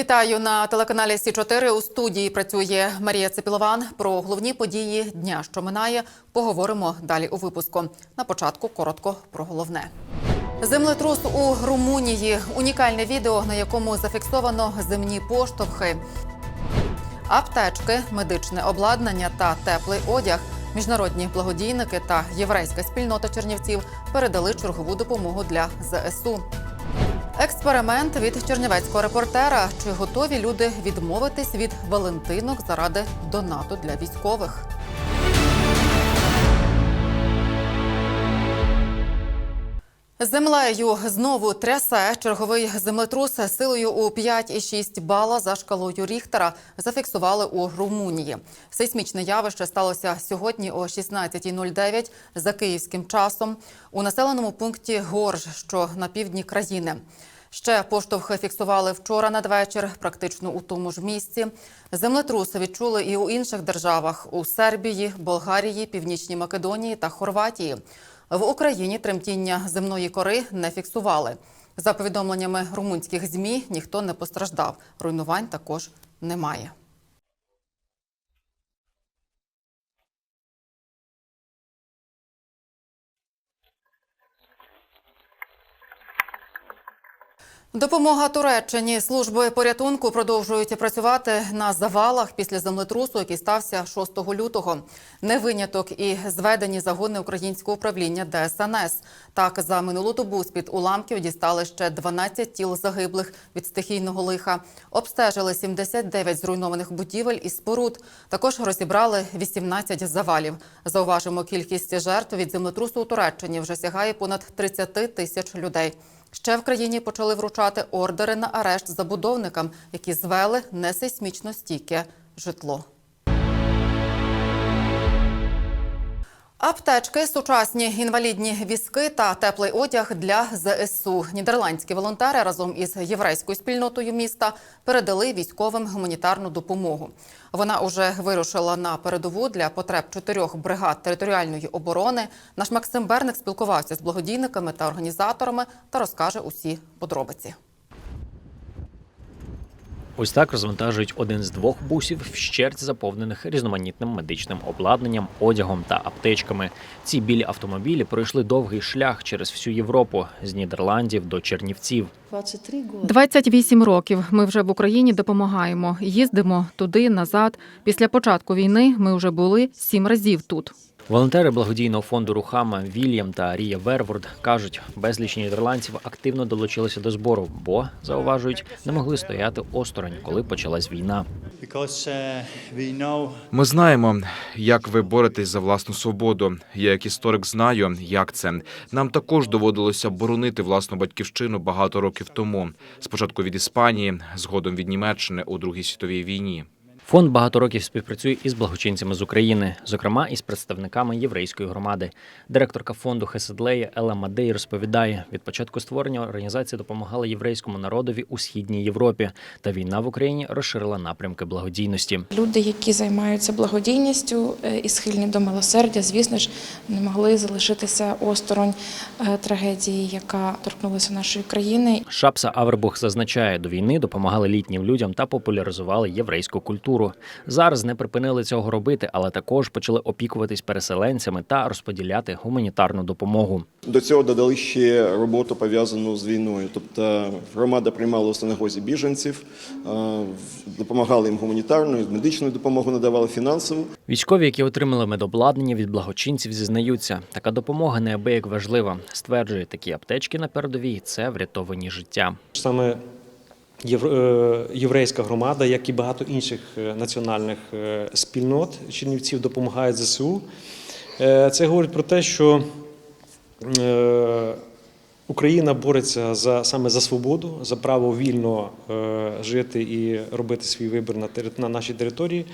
Вітаю на телеканалі Сі 4 У студії працює Марія Цепілован. Про головні події дня, що минає, поговоримо далі у випуску. На початку коротко про головне. Землетрус у Румунії. Унікальне відео, на якому зафіксовано земні поштовхи. Аптечки, медичне обладнання та теплий одяг. Міжнародні благодійники та єврейська спільнота чернівців передали чергову допомогу для ЗСУ. Експеримент від чернівецького репортера. Чи готові люди відмовитись від Валентинок заради донату для військових? Землею знову трясе черговий землетрус силою у 5,6 бала за шкалою Ріхтера зафіксували у Румунії. Сейсмічне явище сталося сьогодні о 16.09 за київським часом у населеному пункті Горж, що на півдні країни. Ще поштовхи фіксували вчора надвечір, практично у тому ж місці. Землетруси відчули і у інших державах у Сербії, Болгарії, Північній Македонії та Хорватії. В Україні тремтіння земної кори не фіксували. За повідомленнями румунських змі, ніхто не постраждав. Руйнувань також немає. Допомога Туреччині. Служби порятунку продовжують працювати на завалах після землетрусу, який стався 6 лютого. Не виняток і зведені загони українського управління ДСНС. Так, за минулу добу з-під уламків дістали ще 12 тіл загиблих від стихійного лиха. Обстежили 79 зруйнованих будівель і споруд. Також розібрали 18 завалів. Зауважимо, кількість жертв від землетрусу у Туреччині вже сягає понад 30 тисяч людей. Ще в країні почали вручати ордери на арешт забудовникам, які звели несейсмічно стійке житло. Аптечки, сучасні інвалідні візки та теплий одяг для ЗСУ. Нідерландські волонтери разом із єврейською спільнотою міста передали військовим гуманітарну допомогу. Вона уже вирушила на передову для потреб чотирьох бригад територіальної оборони. Наш Максим Берник спілкувався з благодійниками та організаторами та розкаже усі подробиці. Ось так розвантажують один з двох бусів, вщерть заповнених різноманітним медичним обладнанням, одягом та аптечками. Ці білі автомобілі пройшли довгий шлях через всю Європу з Нідерландів до Чернівців. 23 года. 28 років. Ми вже в Україні допомагаємо. Їздимо туди, назад. Після початку війни ми вже були сім разів тут. Волонтери благодійного фонду Рухама Вільям та Рія Верворд кажуть, безліч нідерландців активно долучилися до збору, бо зауважують, не могли стояти осторонь, коли почалась війна. know Ми знаємо, як ви боретесь за власну свободу. Я як історик знаю, як це. Нам також доводилося боронити власну батьківщину багато років тому. Спочатку від Іспанії, згодом від Німеччини у Другій світовій війні. Фонд багато років співпрацює із благочинцями з України, зокрема із представниками єврейської громади. Директорка фонду Хеседлея Ела Мадей розповідає: від початку створення організація допомагала єврейському народові у східній Європі, та війна в Україні розширила напрямки благодійності. Люди, які займаються благодійністю е, і схильні до милосердя, звісно ж, не могли залишитися осторонь е, трагедії, яка торкнулася нашої країни. Шапса Авербух зазначає, до війни допомагали літнім людям та популяризували єврейську культуру. Зараз не припинили цього робити, але також почали опікуватись переселенцями та розподіляти гуманітарну допомогу. До цього додали ще роботу пов'язану з війною. Тобто громада приймала у синагозі біженців, допомагали їм гуманітарною, медичною допомогою надавали фінансову. Військові, які отримали медобладнання від благочинців, зізнаються, така допомога неабияк важлива. Стверджує, такі аптечки на передовій це врятовані життя. Саме єврейська громада, як і багато інших е, національних е, спільнот Чернівців допомагають ЗСУ. Е, Це говорить про те, що е, Україна бореться за саме за свободу, за право вільно е, жити і робити свій вибір на на нашій території.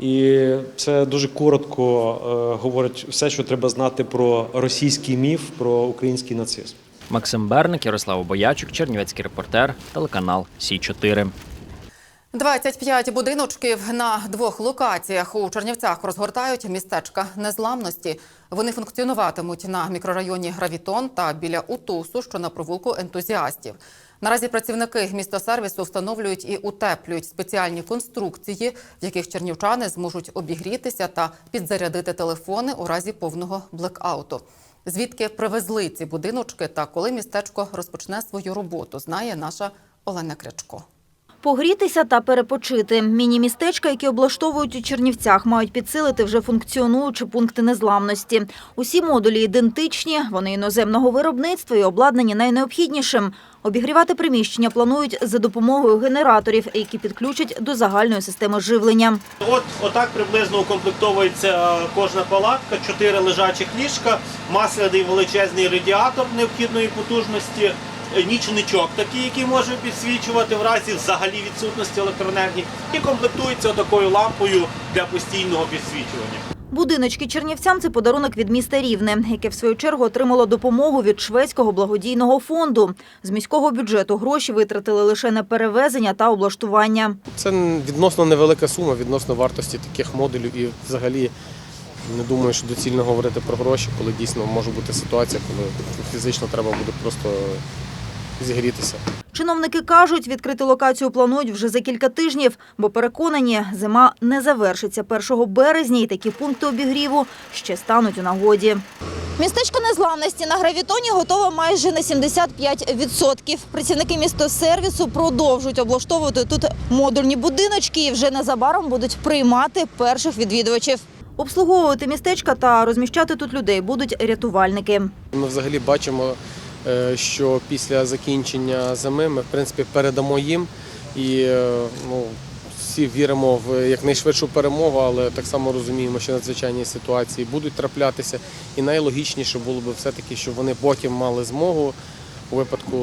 І це дуже коротко е, говорить все, що треба знати про російський міф, про український нацизм. Максим Берник, Ярослав Боячук, Чернівецький репортер, телеканал Сі 4 25 будиночків на двох локаціях у Чернівцях розгортають містечка незламності. Вони функціонуватимуть на мікрорайоні Гравітон та біля Утусу, що на провулку ентузіастів. Наразі працівники містосервісу встановлюють і утеплюють спеціальні конструкції, в яких чернівчани зможуть обігрітися та підзарядити телефони у разі повного блекауту. Звідки привезли ці будиночки та коли містечко розпочне свою роботу, знає наша Олена Крячко. Погрітися та перепочити. Міні-містечка, які облаштовують у Чернівцях, мають підсилити вже функціонуючі пункти незламності. Усі модулі ідентичні, вони іноземного виробництва і обладнані найнеобхіднішим. Обігрівати приміщення планують за допомогою генераторів, які підключать до загальної системи живлення. От отак приблизно укомплектовується е, кожна палатка, чотири лежачих ліжка, масляний величезний радіатор необхідної потужності, нічничок такий, який може підсвічувати в разі взагалі відсутності електроенергії, і комплектується такою лампою для постійного підсвічування. Будиночки чернівцям це подарунок від міста Рівне, яке в свою чергу отримало допомогу від шведського благодійного фонду. З міського бюджету гроші витратили лише на перевезення та облаштування. Це відносно невелика сума відносно вартості таких модулів і взагалі не думаю, що доцільно говорити про гроші, коли дійсно може бути ситуація, коли фізично треба буде просто зігрітися. Чиновники кажуть, відкрити локацію планують вже за кілька тижнів, бо переконані, зима не завершиться 1 березня, і такі пункти обігріву ще стануть у нагоді. Містечко незламності на гравітоні готове майже на 75%. Працівники містосервісу продовжують облаштовувати тут модульні будиночки і вже незабаром будуть приймати перших відвідувачів. Обслуговувати містечка та розміщати тут людей будуть рятувальники. Ми взагалі бачимо, що після закінчення зими ми в принципі передамо їм і е, ну, всі віримо в якнайшвидшу перемогу, але так само розуміємо, що надзвичайні ситуації будуть траплятися. І найлогічніше було б все-таки, щоб вони потім мали змогу у випадку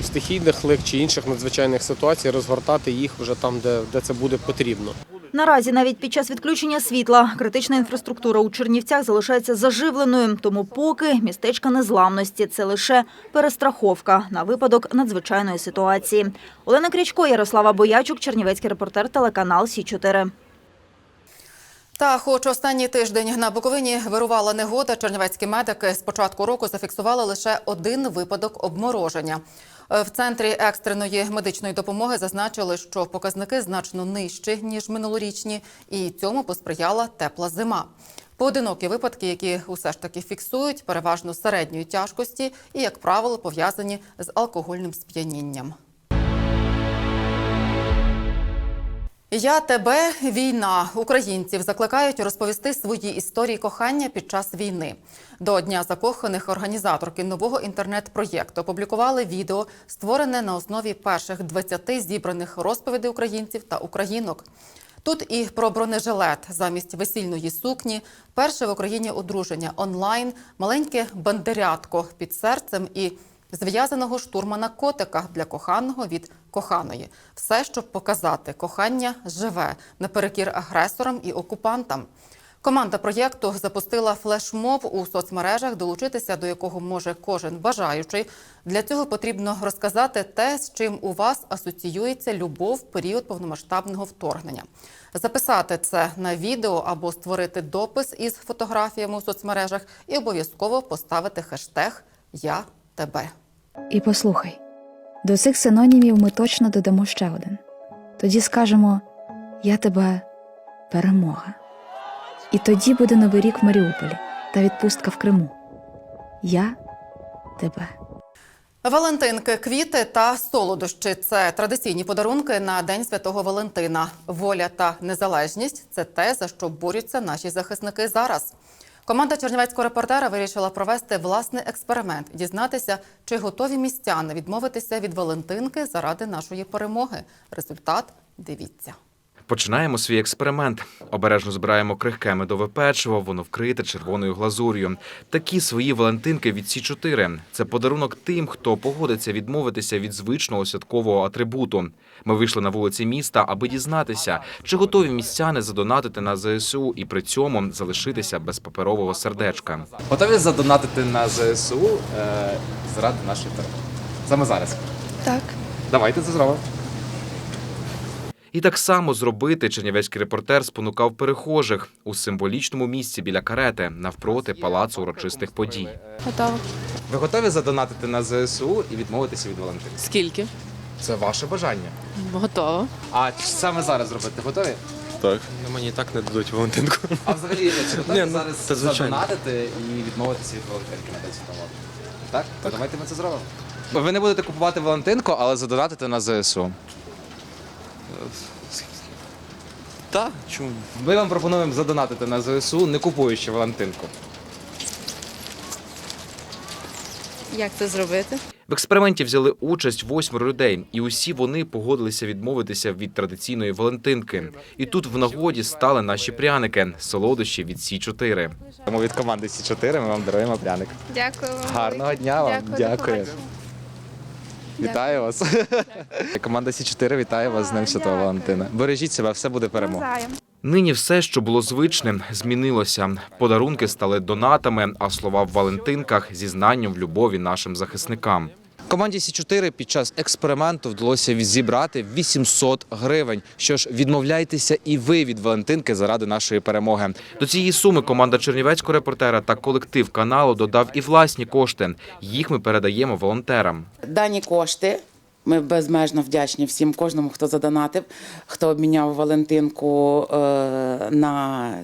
е, стихійних лик чи інших надзвичайних ситуацій розгортати їх вже там, де, де це буде потрібно. Наразі навіть під час відключення світла критична інфраструктура у Чернівцях залишається заживленою, тому поки містечка незламності це лише перестраховка на випадок надзвичайної ситуації. Олена Крячко, Ярослава Боячук, Чернівецький репортер, телеканал Сі 4 Та, хоч останній тиждень на Буковині вирувала негода, чернівецькі медики з початку року зафіксували лише один випадок обмороження. В центрі екстреної медичної допомоги зазначили, що показники значно нижчі ніж минулорічні, і цьому посприяла тепла зима. Поодинокі випадки, які усе ж таки фіксують, переважно середньої тяжкості і, як правило, пов'язані з алкогольним сп'янінням. Я тебе війна. Українців закликають розповісти свої історії кохання під час війни. До Дня закоханих організаторки нового інтернет-проєкту опублікували відео, створене на основі перших 20 зібраних розповідей українців та українок. Тут і про бронежилет замість весільної сукні, перше в Україні одруження онлайн, маленьке бандерятко під серцем і зв'язаного штурмана котика для коханого від коханої. Все, щоб показати, кохання живе наперекір агресорам і окупантам. Команда проєкту запустила флешмоб у соцмережах, долучитися до якого може кожен бажаючий. Для цього потрібно розказати те, з чим у вас асоціюється любов в період повномасштабного вторгнення. Записати це на відео або створити допис із фотографіями у соцмережах і обов'язково поставити хештег Я тебе. І послухай, до цих синонімів ми точно додамо ще один. Тоді скажемо Я тебе перемога. І тоді буде новий рік в Маріуполі та відпустка в Криму. Я тебе. Валентинки, квіти та солодощі це традиційні подарунки на День Святого Валентина. Воля та незалежність це те, за що борються наші захисники зараз. Команда чернівецького репортера вирішила провести власний експеримент, дізнатися, чи готові містяни відмовитися від Валентинки заради нашої перемоги. Результат дивіться. Починаємо свій експеримент. Обережно збираємо крихке медове печиво, воно вкрите червоною глазур'ю. Такі свої Валентинки від Сі 4 Це подарунок тим, хто погодиться відмовитися від звичного святкового атрибуту. Ми вийшли на вулиці міста, аби дізнатися, чи готові містяни задонатити на ЗСУ і при цьому залишитися без паперового сердечка. Готові задонатити на ЗСУ е, заради нашої перемоги? Саме зараз. Так. Давайте це зробимо. І так само зробити чернівецький репортер спонукав перехожих у символічному місці біля карети навпроти палацу урочистих подій. Готово. Ви готові задонатити на ЗСУ і відмовитися від Валентина? Скільки? Це ваше бажання. Готово. А саме зараз зробити готові? Ну, мені і так не дадуть Валентинку. А взагалі чи готові ну, зараз це задонатити і відмовитися від Валентинки на 10 років? Так? То давайте ми це зробимо. Ви не будете купувати Валентинку, але задонатити на ЗСУ. Так, чому? Ми вам пропонуємо задонатити на ЗСУ, не купуючи Валентинку. Як це зробити? В експерименті взяли участь восьмеро людей, і усі вони погодилися відмовитися від традиційної Валентинки. І тут в нагоді стали наші пряники солодощі від Сі 4 Тому від команди Сі 4 ми вам даруємо пряник. Дякую вам. Гарного дня вам. Дякую, до побачення. Вітаю вас. Команда Сі 4 вітає вас з Днем Святого Валентина. Бережіть себе, все буде перемога. Нині все, що було звичним, змінилося. Подарунки стали донатами, а слова в Валентинках зізнанням в любові нашим захисникам. Команді Сі 4 під час експерименту вдалося зібрати 800 гривень. Що ж, відмовляйтеся і ви від Валентинки заради нашої перемоги. До цієї суми команда чернівецького репортера та колектив каналу додав і власні кошти. Їх ми передаємо волонтерам. Дані кошти. Ми безмежно вдячні всім, кожному, хто задонатив, хто обміняв Валентинку е, на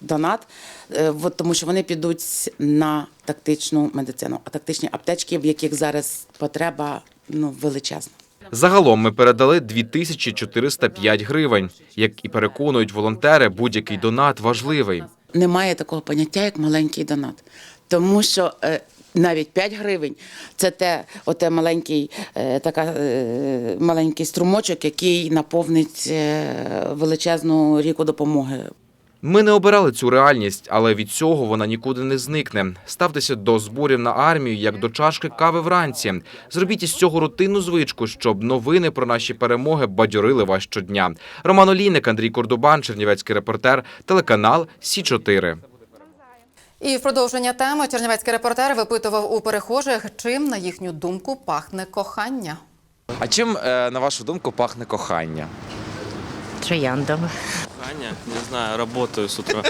донат, е, тому що вони підуть на тактичну медицину, а тактичні аптечки, в яких зараз потреба ну, величезна. Загалом ми передали 2405 гривень. Як і переконують волонтери, будь-який донат важливий. Немає такого поняття, як маленький донат. Тому що е, навіть 5 гривень це те, оте маленький, е, така, е, маленький струмочок, який наповнить величезну ріку допомоги. Ми не обирали цю реальність, але від цього вона нікуди не зникне. Ставтеся до зборів на армію як до чашки кави вранці. Зробіть із цього рутинну звичку, щоб новини про наші перемоги бадьорили вас щодня. Роман Олійник, Андрій Кордобан, Чернівецький репортер, телеканал Сі 4 І в продовження теми чернівецький репортер випитував у перехожих, чим, на їхню думку, пахне кохання. А чим, е, на вашу думку, пахне кохання? Трояндами. Аня, не знаю, работаю з утра.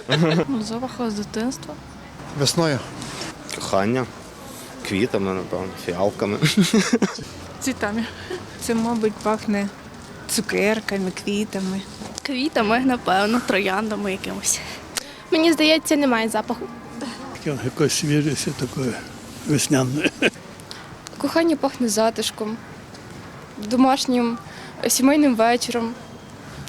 Запаху з дитинства. Весною. Кохання, квітами, напевно, фіалками. Цвітами. Це, мабуть, пахне цукерками, квітами. Квітами, напевно, трояндами якимось. Мені здається, немає запаху. Якось свіжість таке весняне. Кохання пахне затишком, домашнім сімейним вечором,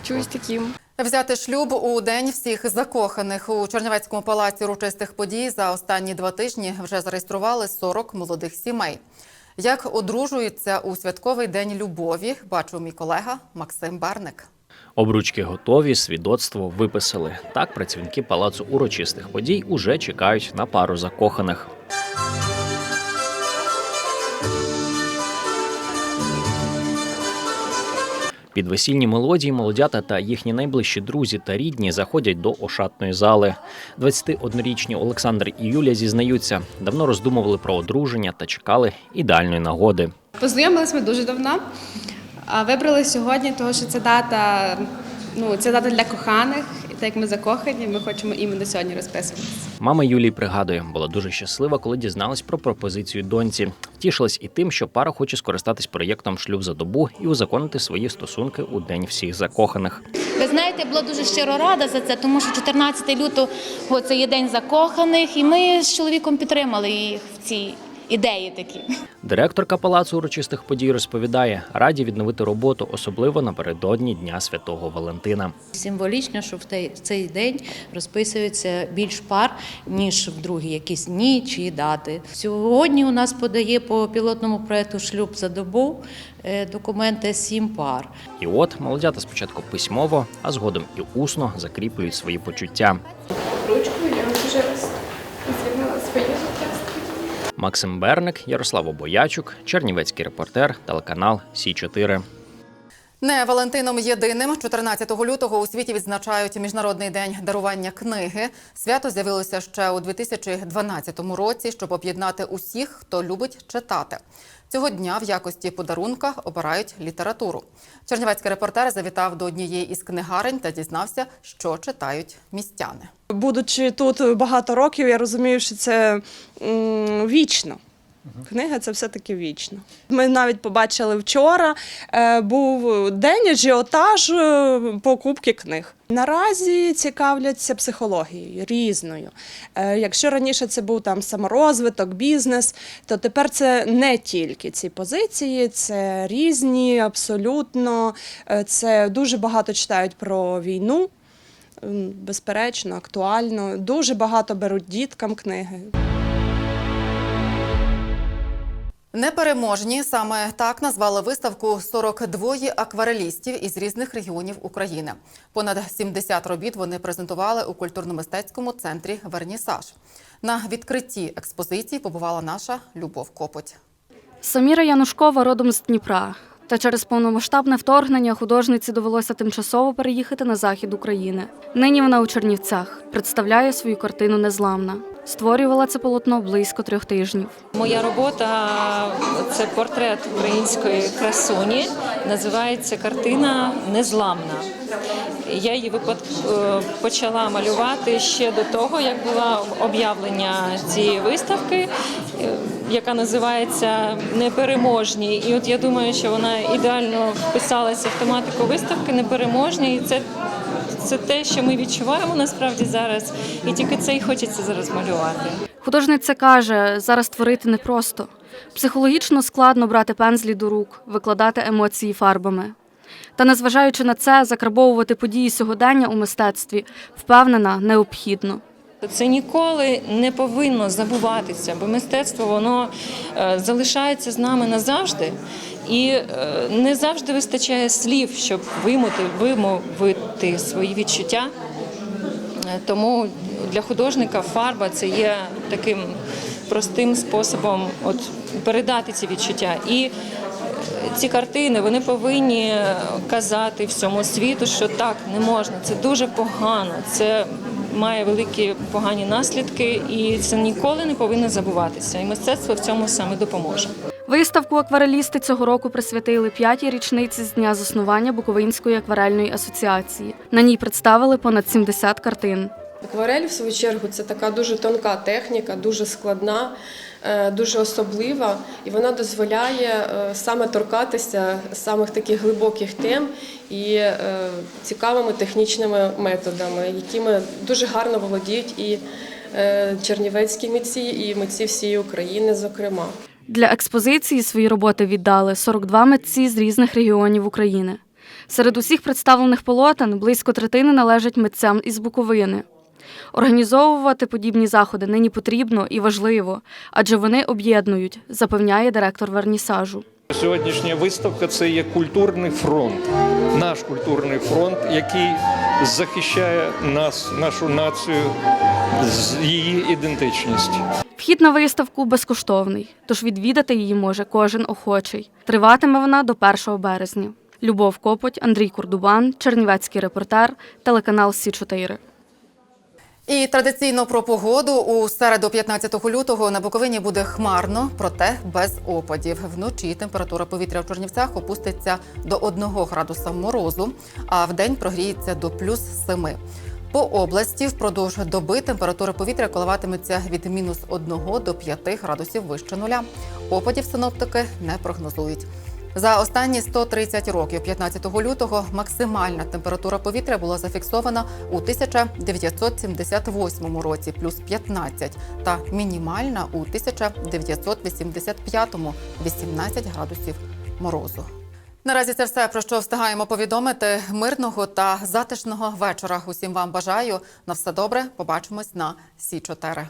чогось таким. Взяти шлюб у день всіх закоханих у Чернівецькому палаці урочистих подій за останні два тижні вже зареєстрували 40 молодих сімей. Як одружуються у святковий день любові, бачив мій колега Максим Барник. Обручки готові, свідоцтво виписали. Так працівники палацу урочистих подій уже чекають на пару закоханих. Під весільні мелодії молодята та їхні найближчі друзі та рідні заходять до ошатної зали. 21-річні Олександр і Юля зізнаються, давно роздумували про одруження та чекали ідеальної нагоди. Познайомились ми дуже давно. Вибрали сьогодні, тому що це дата, ну, це дата для коханих. Так як ми закохані, ми хочемо іменно сьогодні розписуватися. Мама Юлії пригадує, була дуже щаслива, коли дізналась про пропозицію доньці. Втішилась і тим, що пара хоче скористатись проєктом шлюб за добу і узаконити свої стосунки у день всіх закоханих. Ви знаєте, була дуже щиро рада за це, тому що 14 лютого це є день закоханих, і ми з чоловіком підтримали їх в цій ідеї такі. Директорка палацу урочистих подій розповідає, раді відновити роботу, особливо напередодні Дня Святого Валентина. Символічно, що в цей день розписується більш пар, ніж в другі якісь дні чи дати. Сьогодні у нас подає по пілотному проекту шлюб за добу е, документи сім пар. І от молодята спочатку письмово, а згодом і усно закріплюють свої почуття. Ручкою я вже звільнила свої життя. Максим Берник, Ярослав Обоячук, Чернівецький репортер, телеканал Сі 4 Не Валентином єдиним 14 лютого у світі відзначають міжнародний день дарування книги. Свято з'явилося ще у 2012 році, щоб об'єднати усіх, хто любить читати. Цього дня в якості подарунка обирають літературу. Чернівецький репортер завітав до однієї із книгарень та дізнався, що читають містяни. Будучи тут багато років, я розумію, що це м, вічно. Книга це все-таки вічно. Ми навіть побачили вчора, е, був день ажіотаж е, покупки книг. Наразі цікавляться психологією різною. Е, Якщо раніше це був там саморозвиток, бізнес, то тепер це не тільки ці позиції, це різні, абсолютно. Це дуже багато читають про війну. Безперечно, актуально. Дуже багато беруть діткам книги. Непереможні саме так назвали виставку 42 акварелістів із різних регіонів України. Понад 70 робіт вони презентували у культурно-мистецькому центрі Вернісаж. На відкритті експозиції побувала наша Любов Копоть. Саміра Янушкова родом з Дніпра. Та через повномасштабне вторгнення художниці довелося тимчасово переїхати на захід України. Нині вона у Чернівцях представляє свою картину Незламна. Створювала це полотно близько трьох тижнів. Моя робота це портрет української красуні. Називається картина Незламна. Я її е, почала малювати ще до того, як було об'явлення цієї виставки, яка називається Непереможні. І от я думаю, що вона ідеально вписалася в тематику виставки Непереможні. І це це те, що ми відчуваємо насправді зараз, і тільки це і хочеться зараз малювати. Художниця каже, зараз творити непросто. Психологічно складно брати пензлі до рук, викладати емоції фарбами. Та незважаючи на це, закарбовувати події сьогодення у мистецтві впевнена необхідно. Це ніколи не повинно забуватися, бо мистецтво воно е, залишається з нами назавжди, і е, не завжди вистачає слів, щоб вимовити, вимовити свої відчуття. Е, Тому для художника фарба це є таким простим способом от, передати ці відчуття. І ці картини вони повинні казати всьому світу, що так не можна, це дуже погано, це має великі погані наслідки, і це ніколи не повинно забуватися. І мистецтво в цьому саме допоможе. Виставку акварелісти цього року присвятили п'ятій річниці з дня заснування Буковинської акварельної асоціації. На ній представили понад 70 картин. Акварель, в свою чергу, це така дуже тонка техніка, дуже складна, е, дуже особлива, і вона дозволяє е, саме торкатися самих таких глибоких тем і е, цікавими технічними методами, якими дуже гарно володіють і чернівецькі митці, і митці всієї України, зокрема. Для експозиції свої роботи віддали 42 митці з різних регіонів України. Серед усіх представлених полотен близько третини належать митцям із Буковини. Організовувати подібні заходи нині потрібно і важливо, адже вони об'єднують, запевняє директор вернісажу. Сьогоднішня виставка це є культурний фронт, наш культурний фронт, який захищає нас, нашу націю, з її ідентичність. Вхід на виставку безкоштовний, тож відвідати її може кожен охочий. Триватиме вона до 1 березня. Любов Копоть, Андрій Курдубан, Чернівецький репортер, телеканал Сі 4 І традиційно про погоду у середу 15 лютого на Буковині буде хмарно, проте без опадів. Вночі температура повітря в Чернівцях опуститься до 1 градуса морозу, а вдень прогріється до плюс 7. По області впродовж доби температура повітря коливатиметься від мінус 1 до 5 градусів вище нуля. Опадів синоптики не прогнозують. За останні 130 років, 15 лютого, максимальна температура повітря була зафіксована у 1978 році, плюс 15, та мінімальна у 1985 – 18 градусів морозу. Наразі це все про що встигаємо повідомити. Мирного та затишного вечора. Усім вам бажаю на все добре. Побачимось на Сі 4